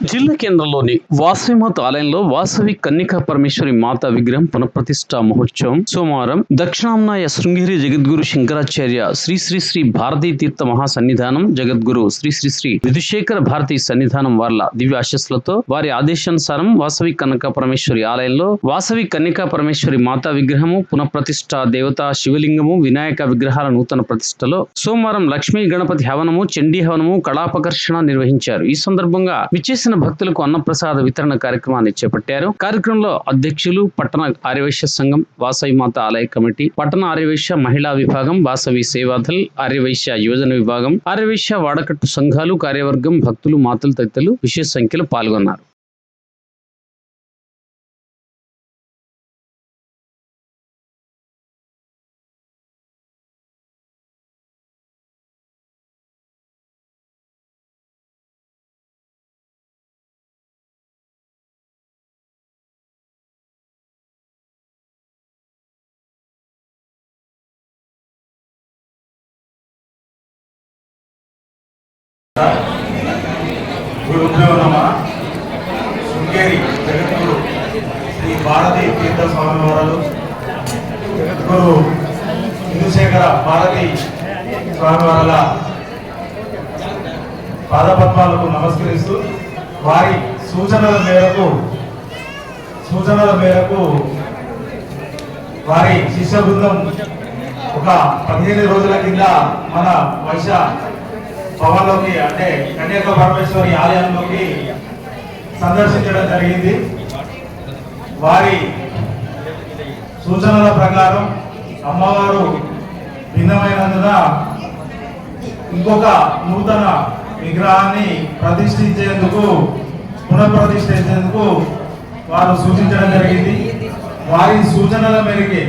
జిల్లా కేంద్రంలోని వాసవిమాత ఆలయంలో వాసవి కన్నికా పరమేశ్వరి మాత విగ్రహం పునఃప్రతిష్ఠ మహోత్సవం సోమవారం దక్షిణాంనాయ శృంగేరి జగద్గురు శంకరాచార్య శ్రీ శ్రీ శ్రీ భారతీ తీర్థ మహాసన్నిధానం జగద్గురు శ్రీ శ్రీ శ్రీ విధుశేఖర భారతీ సన్నిధానం వార్ల దివ్య ఆశస్సులతో వారి ఆదేశానుసారం వాసవి కనక పరమేశ్వరి ఆలయంలో వాసవి కన్నికా పరమేశ్వరి మాతా విగ్రహము పునఃప్రతిష్ఠ దేవత శివలింగము వినాయక విగ్రహాల నూతన ప్రతిష్టలో సోమవారం లక్ష్మీ గణపతి హవనము చండీ హవనము కళాపకర్షణ నిర్వహించారు. ఈ సందర్భంగా విచ్చేసిన భక్తులకు అన్నప్రసాద వితరణ కార్యక్రమాన్ని చేపట్టారు. కార్యక్రమంలో అధ్యక్షులు పట్టణ ఆర్యవైశ్య సంఘం వాసవి మాత ఆలయ కమిటీ పట్టణ ఆర్యవైశ్య మహిళా విభాగం వాసవి సేవాదల్ ఆర్యవైశ్య యువజన విభాగం ఆర్యవైశ్య వాడకట్టు సంఘాలు కార్యవర్గం భక్తులు మాతలు తదితరులు విశేష సంఖ్యలో పాల్గొన్నారు. శృంగేరి జగద్గురు శ్రీ భారతీ తీర్థ స్వామి వారు జగద్గురు చంద్రశేఖర భారతీ స్వామి వారల పాదపద్మాలకు నమస్కరిస్తూ వారి సూచనల మేరకు సూచనల మేరకు వారి శిష్య బృందం ఒక పదిహేను రోజుల కింద మన వైశ్య భవన్లోకి అంటే కన్యాక పరమేశ్వరి ఆలయంలోకి సందర్శించడం జరిగింది. వారి సూచనల ప్రకారం అమ్మవారు భిన్నమైనందున ఇంకొక నూతన విగ్రహాన్ని ప్రతిష్ఠించేందుకు పునఃప్రతిష్ఠించేందుకు వారు సూచించడం జరిగింది. వారి సూచనల మేరకే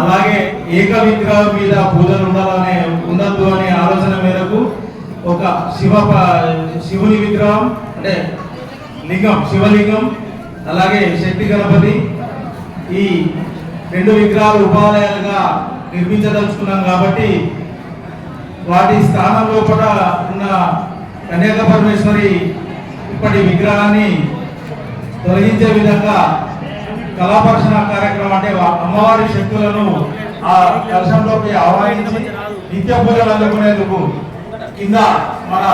అలాగే ఏక విగ్రహం మీద పూజలు ఉండాలనే ఉండద్దు అనే ఆలోచన మేరకు ఒక శివ శివుని విగ్రహం అంటే లింగం శివలింగం అలాగే శక్తి గణపతి ఈ రెండు విగ్రహాలు ఉపాలయాలుగా నిర్మించదలుచుకున్నాం కాబట్టి వాటి స్థానం లోపల ఉన్న కన్యాక పరమేశ్వరి ఇప్పటి విగ్రహాన్ని తొలగించే విధంగా కళాపర్శన కార్యక్రమం అంటే అమ్మవారి శక్తులను ఆ కలశంలోకి ఆహ్వానించి నిత్య పూజలు అందుకునేందుకు కింద మన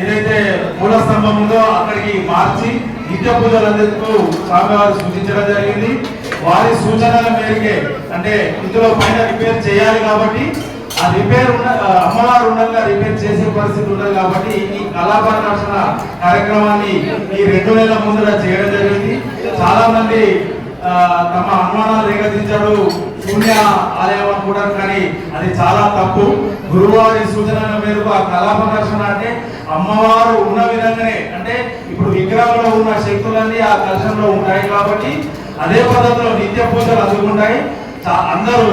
ఏదైతే మూల స్తంభం ఉందో అక్కడికి మార్చి నిత్య పూజలు అందుకు స్వామివారు సూచించడం జరిగింది. వారి సూచనల మేరకే అంటే ఇందులో పైన రిపేర్ చేయాలి కాబట్టి ఆ రిపేర్ ఉన్న అమ్మవారు ఉండగా రిపేర్ చేసే పరిస్థితి ఉండదు కాబట్టి ఈ కళాపరదర్శన కార్యక్రమాన్ని ఈ రెండు నెలల ముందర చేయడం జరిగింది. చాలా మంది తమ అనుమానాలు రేగతించారు పుణ్య ఆలయం అనుకుంటారు కానీ అది చాలా తప్పు. గురువారి సూచనల మేరకు ఆ కళాపకర్షణ అంటే అమ్మవారు ఉన్న విధంగానే అంటే ఇప్పుడు విగ్రహంలో ఉన్న శక్తులన్నీ ఆ కలశంలో ఉంటాయి కాబట్టి అదే పద్ధతిలో నిత్య పూజలు అందుకుంటాయి. అందరూ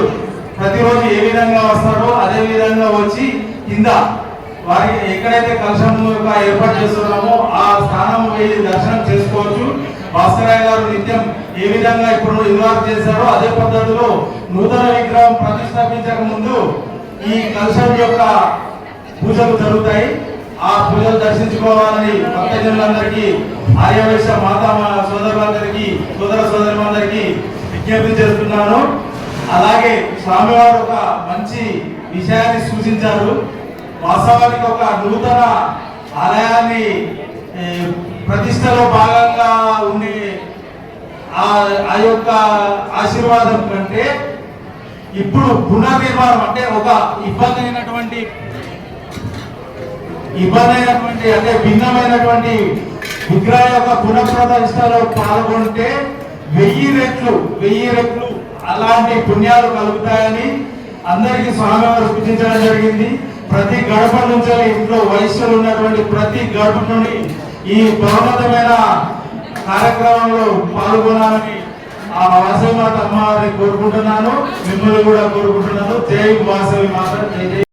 ప్రతిరోజు ఏ విధంగా వస్తారో అదే విధంగా వచ్చి కింద వారి ఎక్కడైతే కలశం ఏర్పాటు చేస్తున్నామో ఆ స్థానం వెళ్ళి దర్శనం చేసుకోవచ్చు. భాస్కరయ్య గారు నిత్యం ఏ విధంగా ఇప్పుడు ఇన్వాల్వ్ చేశారో అదే పద్ధతిలో నూతన విగ్రహం ప్రతిష్టాపించక ముందు ఈ కలశం యొక్క పూజలు జరుగుతాయి. ఆ పూజలు దర్శించుకోవాలని భక్తజనులందరికీ ఆర్యవేశ మాతా సోదరులందరికీ సోదర సోదరులందరికీ విజ్ఞప్తి చేస్తున్నాను. అలాగే స్వామివారు ఒక మంచి విషయాన్ని సూచించారు. వాస్తవానికి ఒక నూతన ఆలయాన్ని ప్రతిష్టలో భాగంగా ఉండే ఆ ఆ యొక్క ఆశీర్వాదం కంటే ఇప్పుడు పునర్నిర్మాణం అంటే ఒక ఇబ్బంది అయినటువంటి ఇబ్బంది అయినటువంటి అంటే భిన్నమైనటువంటి విగ్రహ యొక్క పునఃప్రదర్శనలో పాల్గొంటే వెయ్యి రెట్లు వెయ్యి రెట్లు అలాంటి పుణ్యాలు కలుగుతాయని అందరికీ స్వామివారు సూచించడం జరిగింది. ప్రతి గడప నుంచి ఇంట్లో వయస్సులు ఉన్నటువంటి ప్రతి గడప నుండి ఈ బహుమతమైన పాల్గొనాలని ఆ వాసవి మాత అమ్మవారిని కోరుకుంటున్నాను. మిమ్మల్ని కూడా కోరుకుంటున్నాను. జై వాసవి మాత జై జై.